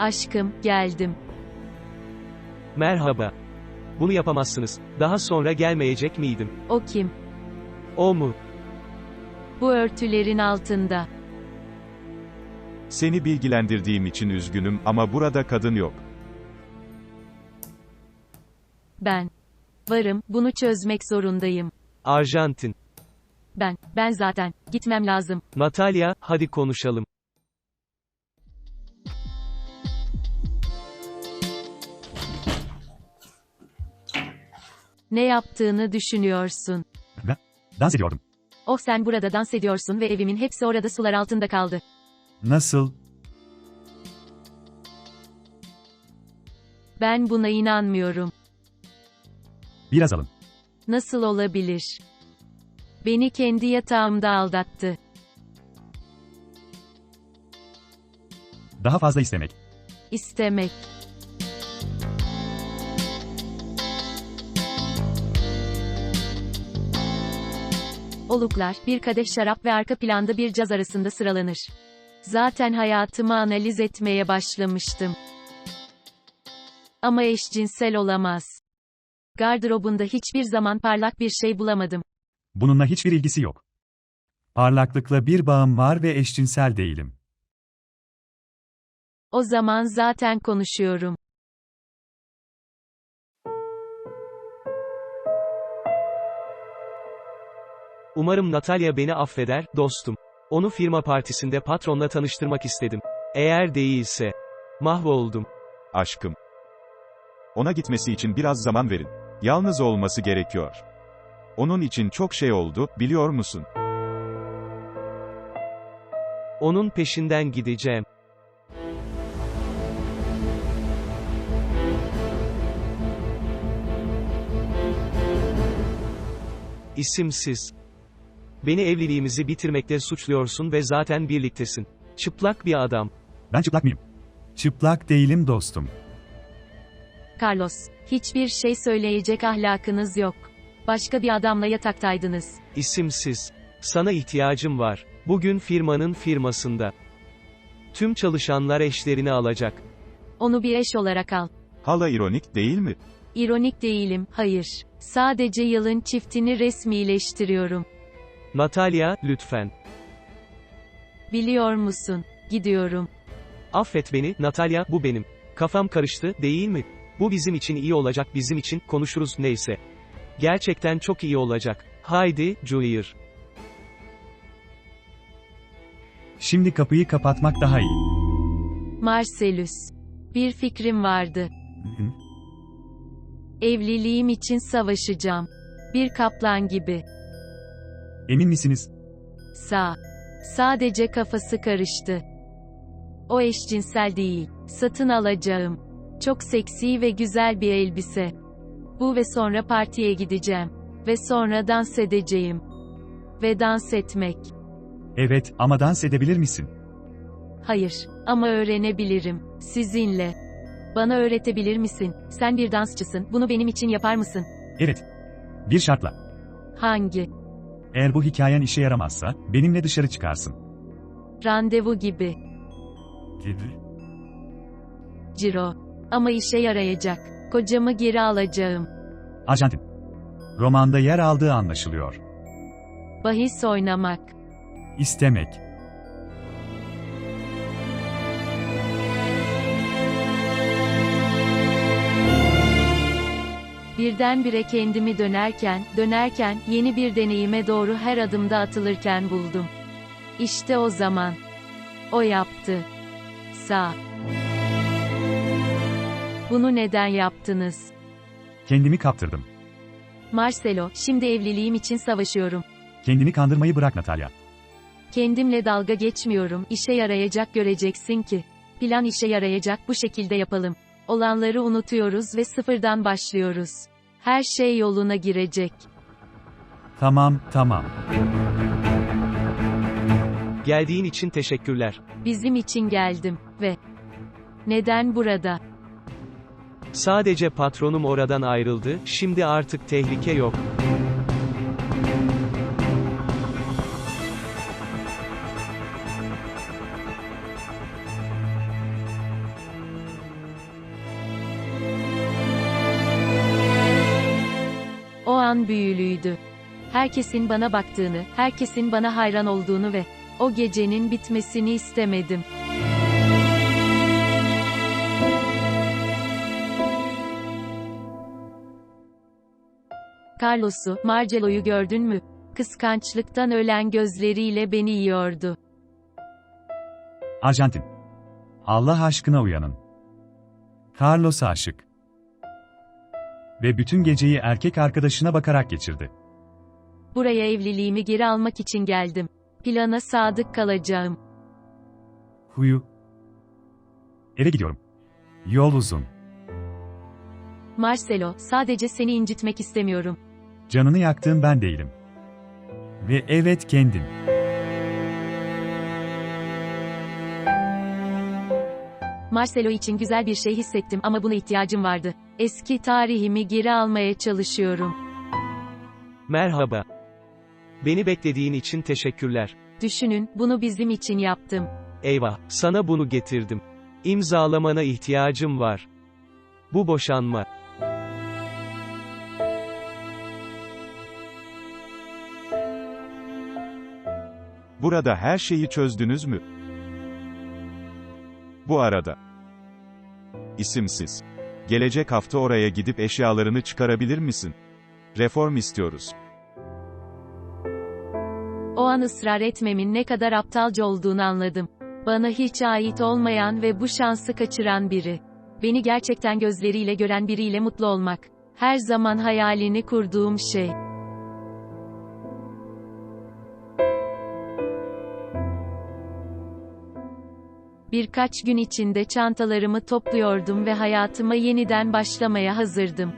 Aşkım, geldim. Merhaba. Bunu yapamazsınız. Daha sonra gelmeyecek miydim? O kim? O mu? Bu örtülerin altında. Seni bilgilendirdiğim için üzgünüm ama burada kadın yok. Ben. Varım, bunu çözmek zorundayım. Arjantin. Ben, ben zaten. Gitmem lazım. Natalya, hadi konuşalım. Ne yaptığını düşünüyorsun? Dans ediyordum. Oh sen burada dans ediyorsun ve evimin hepsi orada sular altında kaldı. Nasıl? Ben buna inanmıyorum. Biraz alın. Nasıl olabilir? Beni kendi yatağımda aldattı. Daha fazla istemek. İstemek. Oluklar, bir kadeh şarap ve arka planda bir caz arasında sıralanır. Zaten hayatımı analiz etmeye başlamıştım. Ama eşcinsel olamaz. Gardırobunda hiçbir zaman parlak bir şey bulamadım. Bununla hiçbir ilgisi yok. Parlaklıkla bir bağım var ve eşcinsel değilim. O zaman zaten konuşuyorum. Umarım Natalya beni affeder, dostum. Onu firma partisinde patronla tanıştırmak istedim. Eğer değilse, mahvoldum. Aşkım. Ona gitmesi için biraz zaman verin. Yalnız olması gerekiyor. Onun için çok şey oldu, biliyor musun? Onun peşinden gideceğim. İsimsiz. Beni evliliğimizi bitirmekle suçluyorsun ve zaten birliktesin. Çıplak bir adam. Ben çıplak mıyım? Çıplak değilim dostum. Carlos, hiçbir şey söyleyecek ahlakınız yok. Başka bir adamla yataktaydınız. İsimsiz. Sana ihtiyacım var. Bugün firmanın firmasında. Tüm çalışanlar eşlerini alacak. Onu bir eş olarak al. Hala ironik değil mi? İronik değilim, hayır. Sadece yılın çiftini resmileştiriyorum. Natalya, lütfen. Biliyor musun? Gidiyorum. Affet beni, Natalya, bu benim. Kafam karıştı, değil mi? Bu bizim için iyi olacak, bizim için, konuşuruz, neyse. Gerçekten çok iyi olacak. Haydi, Junior. Şimdi kapıyı kapatmak daha iyi. Marcelus. Bir fikrim vardı. Evliliğim için savaşacağım. Bir kaplan gibi. Emin misiniz? Sağ. Sadece kafası karıştı. O eşcinsel değil. Satın alacağım. Çok seksi ve güzel bir elbise. Bu ve sonra partiye gideceğim. Ve sonra dans edeceğim. Ve dans etmek. Evet, ama dans edebilir misin? Hayır, ama öğrenebilirim. Sizinle. Bana öğretebilir misin? Sen bir dansçısın. Bunu benim için yapar mısın? Evet. Bir şartla. Hangi? Eğer bu hikayen işe yaramazsa, benimle dışarı çıkarsın. Randevu gibi. Ciro. Ama işe yarayacak. Kocamı geri alacağım. Arjantin. Romanda yer aldığı anlaşılıyor. Bahis oynamak. İstemek. Birdenbire kendimi dönerken, dönerken, yeni bir deneyime doğru her adımda atılırken buldum. İşte o zaman. O yaptı. Sağ. Bunu neden yaptınız? Kendimi kaptırdım. Marcelo, şimdi evliliğim için savaşıyorum. Kendini kandırmayı bırak Natalya. Kendimle dalga geçmiyorum, işe yarayacak göreceksin ki. Plan işe yarayacak, bu şekilde yapalım. Olanları unutuyoruz ve sıfırdan başlıyoruz. Her şey yoluna girecek. Tamam, tamam. Geldiğin için teşekkürler. Bizim için geldim ve neden burada? Sadece patronum oradan ayrıldı, şimdi artık tehlike yok. Herkesin bana baktığını, herkesin bana hayran olduğunu ve o gecenin bitmesini istemedim. Carlos'u, Marcelo'yu gördün mü? Kıskançlıktan ölen gözleriyle beni yiyordu. Arjantin. Allah aşkına uyanın. Carlos aşık. Ve bütün geceyi erkek arkadaşına bakarak geçirdi. Buraya evliliğimi geri almak için geldim. Plana sadık kalacağım. Huyu. Eve gidiyorum. Yol uzun. Marcelo, sadece seni incitmek istemiyorum. Canını yaktığın ben değilim. Ve evet kendin. Marcelo için güzel bir şey hissettim ama buna ihtiyacım vardı. Eski tarihimi geri almaya çalışıyorum. Merhaba. Beni beklediğin için teşekkürler. Düşünün, bunu bizim için yaptım. Eyvah, sana bunu getirdim. İmzalamana ihtiyacım var. Bu boşanma. Burada her şeyi çözdünüz mü? Bu arada. İsimsiz. Gelecek hafta oraya gidip eşyalarını çıkarabilir misin? Reform istiyoruz. O an ısrar etmemin ne kadar aptalca olduğunu anladım. Bana hiç ait olmayan ve bu şansı kaçıran biri. Beni gerçekten gözleriyle gören biriyle mutlu olmak. Her zaman hayalini kurduğum şey. Birkaç gün içinde çantalarımı topluyordum ve hayatıma yeniden başlamaya hazırdım.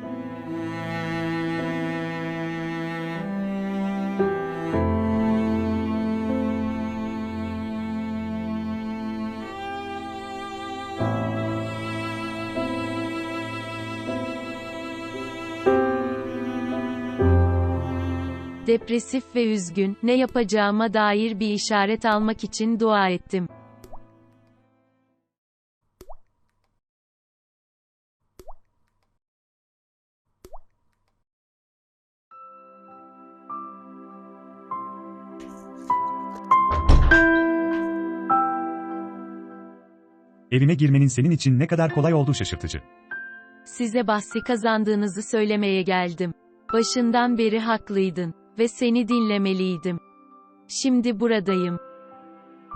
Depresif ve üzgün, ne yapacağıma dair bir işaret almak için dua ettim. Evime girmenin senin için ne kadar kolay olduğu şaşırtıcı. Size bahsi kazandığınızı söylemeye geldim. Başından beri haklıydın ve seni dinlemeliydim. Şimdi buradayım.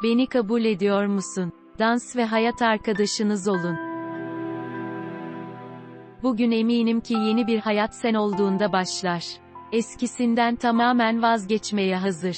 Beni kabul ediyor musun? Dans ve hayat arkadaşınız olun. Bugün eminim ki yeni bir hayat sen olduğunda başlar. Eskisinden tamamen vazgeçmeye hazır.